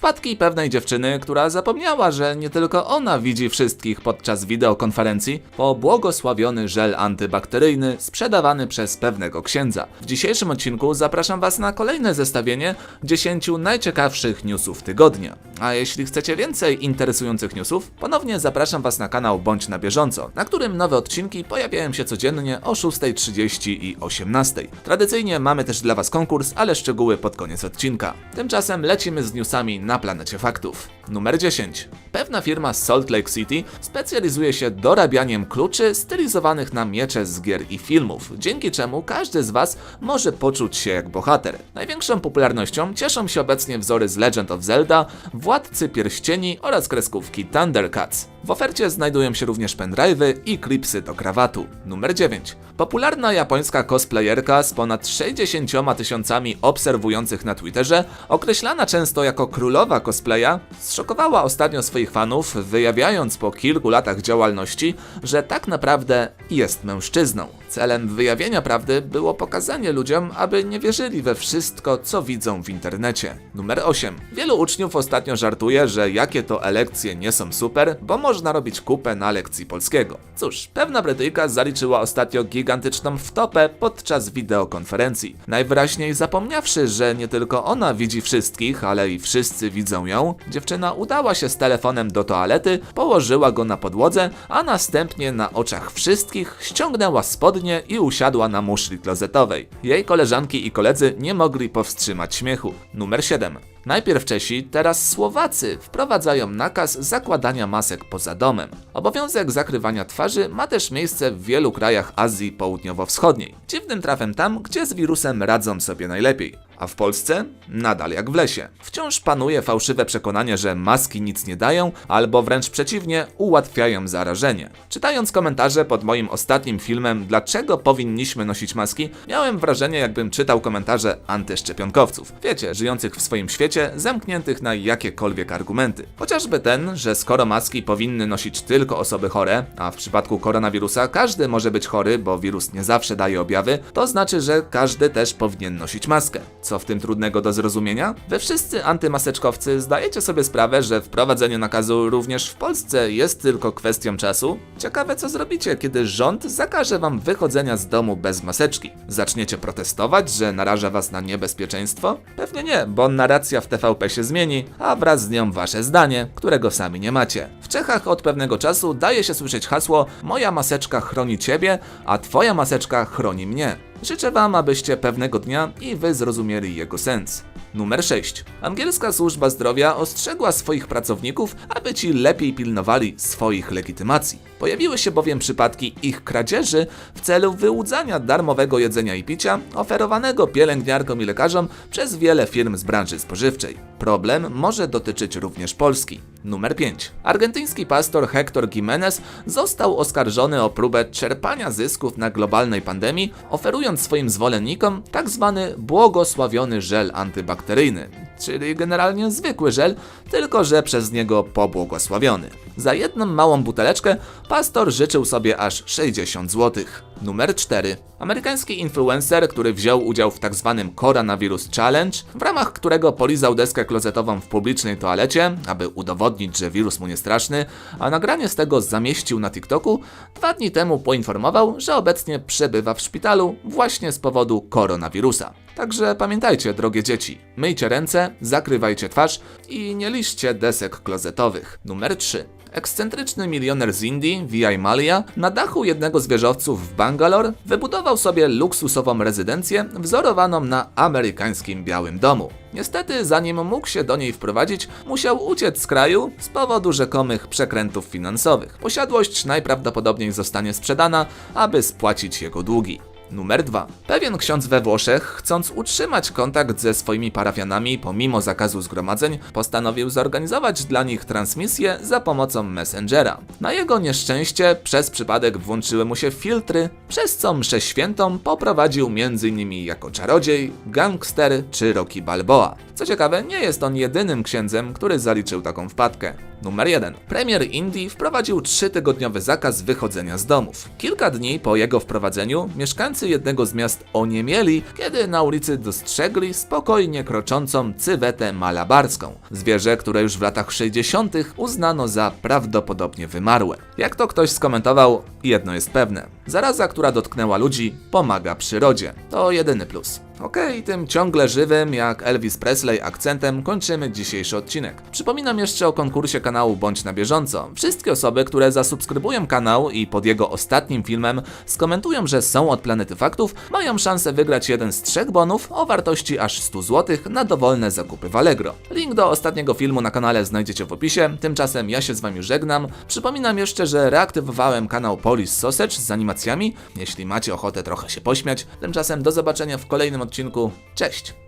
Wpadki pewnej dziewczyny, która zapomniała, że nie tylko ona widzi wszystkich podczas wideokonferencji, po błogosławiony żel antybakteryjny sprzedawany przez pewnego księdza. W dzisiejszym odcinku zapraszam Was na kolejne zestawienie 10 najciekawszych newsów tygodnia. A jeśli chcecie więcej interesujących newsów, ponownie zapraszam Was na kanał Bądź na bieżąco, na którym nowe odcinki pojawiają się codziennie o 6.30 i 18.00. Tradycyjnie mamy też dla Was konkurs, ale szczegóły pod koniec odcinka. Tymczasem lecimy z newsami na planecie faktów. Numer 10. Pewna firma z Salt Lake City specjalizuje się dorabianiem kluczy stylizowanych na miecze z gier i filmów, dzięki czemu każdy z Was może poczuć się jak bohater. Największą popularnością cieszą się obecnie wzory z Legend of Zelda, Władcy Pierścieni oraz kreskówki Thundercats. W ofercie znajdują się również pendrive'y i klipsy do krawatu. Numer 9. Popularna japońska cosplayerka z ponad 60 tysiącami obserwujących na Twitterze, określana często jako królowa cosplaya, zszokowała ostatnio swoich fanów, wyjawiając po kilku latach działalności, że tak naprawdę jest mężczyzną. Celem wyjawienia prawdy było pokazanie ludziom, aby nie wierzyli we wszystko, co widzą w internecie. Numer 8. Wielu uczniów ostatnio żartuje, że jakie to elekcje nie są super, bo można robić kupę na lekcji polskiego. Cóż, pewna Brytyjka zaliczyła ostatnio gigantyczną wtopę podczas wideokonferencji. Najwyraźniej zapomniawszy, że nie tylko ona widzi wszystkich, ale i wszyscy widzą ją, dziewczyna udała się z telefonem do toalety, położyła go na podłodze, a następnie na oczach wszystkich ściągnęła spodnie i usiadła na muszli klozetowej. Jej koleżanki i koledzy nie mogli powstrzymać śmiechu. Numer 7. Najpierw Czesi, teraz Słowacy wprowadzają nakaz zakładania masek poza domem. Obowiązek zakrywania twarzy ma też miejsce w wielu krajach Azji Południowo-Wschodniej. Dziwnym trafem tam, gdzie z wirusem radzą sobie najlepiej. A w Polsce? Nadal jak w lesie. Wciąż panuje fałszywe przekonanie, że maski nic nie dają, albo wręcz przeciwnie, ułatwiają zarażenie. Czytając komentarze pod moim ostatnim filmem Dlaczego powinniśmy nosić maski, miałem wrażenie, jakbym czytał komentarze antyszczepionkowców. Wiecie, żyjących w swoim świecie, zamkniętych na jakiekolwiek argumenty. Chociażby ten, że skoro maski powinny nosić tylko osoby chore, a w przypadku koronawirusa każdy może być chory, bo wirus nie zawsze daje objawy, to znaczy, że każdy też powinien nosić maskę. Co w tym trudnego do zrozumienia? Wy wszyscy antymaseczkowcy zdajecie sobie sprawę, że wprowadzenie nakazu również w Polsce jest tylko kwestią czasu? Ciekawe co zrobicie, kiedy rząd zakaże wam wychodzenia z domu bez maseczki. Zaczniecie protestować, że naraża was na niebezpieczeństwo? Pewnie nie, bo narracja w TVP się zmieni, a wraz z nią wasze zdanie, którego sami nie macie. W Czechach od pewnego czasu daje się słyszeć hasło Moja maseczka chroni ciebie, a twoja maseczka chroni mnie. Życzę Wam, abyście pewnego dnia i Wy zrozumieli jego sens. Numer 6. Angielska służba zdrowia ostrzegła swoich pracowników, aby ci lepiej pilnowali swoich legitymacji. Pojawiły się bowiem przypadki ich kradzieży w celu wyłudzania darmowego jedzenia i picia oferowanego pielęgniarkom i lekarzom przez wiele firm z branży spożywczej. Problem może dotyczyć również Polski. Numer 5. Argentyński pastor Hector Jimenez został oskarżony o próbę czerpania zysków na globalnej pandemii, oferując swoim zwolennikom tzw. błogosławiony żel antybakteryjny, czyli generalnie zwykły żel, tylko że przez niego pobłogosławiony. Za jedną małą buteleczkę pastor życzył sobie aż 60 zł. Numer 4. Amerykański influencer, który wziął udział w tzw. Coronavirus Challenge, w ramach którego polizał deskę klozetową w publicznej toalecie, aby udowodnić, że wirus mu nie straszny, a nagranie z tego zamieścił na TikToku, dwa dni temu poinformował, że obecnie przebywa w szpitalu właśnie z powodu koronawirusa. Także pamiętajcie, drogie dzieci, myjcie ręce, zakrywajcie twarz i nie liszcie desek klozetowych. Numer 3. Ekscentryczny milioner z Indii, V.I. Malia, na dachu jednego z wieżowców w Bangalore wybudował sobie luksusową rezydencję wzorowaną na amerykańskim Białym Domu. Niestety, zanim mógł się do niej wprowadzić, musiał uciec z kraju z powodu rzekomych przekrętów finansowych. Posiadłość najprawdopodobniej zostanie sprzedana, aby spłacić jego długi. Numer 2. Pewien ksiądz we Włoszech, chcąc utrzymać kontakt ze swoimi parafianami pomimo zakazu zgromadzeń, postanowił zorganizować dla nich transmisję za pomocą Messengera. Na jego nieszczęście przez przypadek włączyły mu się filtry, przez co mszę świętą poprowadził m.in. jako czarodziej, gangster czy Rocky Balboa. Co ciekawe, nie jest on jedynym księdzem, który zaliczył taką wpadkę. Numer 1. Premier Indii wprowadził trzytygodniowy zakaz wychodzenia z domów. Kilka dni po jego wprowadzeniu mieszkańcy jednego z miast oniemieli, kiedy na ulicy dostrzegli spokojnie kroczącą cywetę malabarską. Zwierzę, które już w latach 60. uznano za prawdopodobnie wymarłe. Jak to ktoś skomentował, jedno jest pewne. Zaraza, która dotknęła ludzi, pomaga przyrodzie. To jedyny plus. Okej, tym ciągle żywym, jak Elvis Presley akcentem kończymy dzisiejszy odcinek. Przypominam jeszcze o konkursie kanału Bądź na bieżąco. Wszystkie osoby, które zasubskrybują kanał i pod jego ostatnim filmem skomentują, że są od Planety Faktów, mają szansę wygrać jeden z trzech bonów o wartości aż 100 zł na dowolne zakupy w Allegro. Link do ostatniego filmu na kanale znajdziecie w opisie, tymczasem ja się z wami żegnam. Przypominam jeszcze, że reaktywowałem kanał Polish Sausage z animacjami, jeśli macie ochotę trochę się pośmiać. Tymczasem do zobaczenia w kolejnym odcinku. Cześć!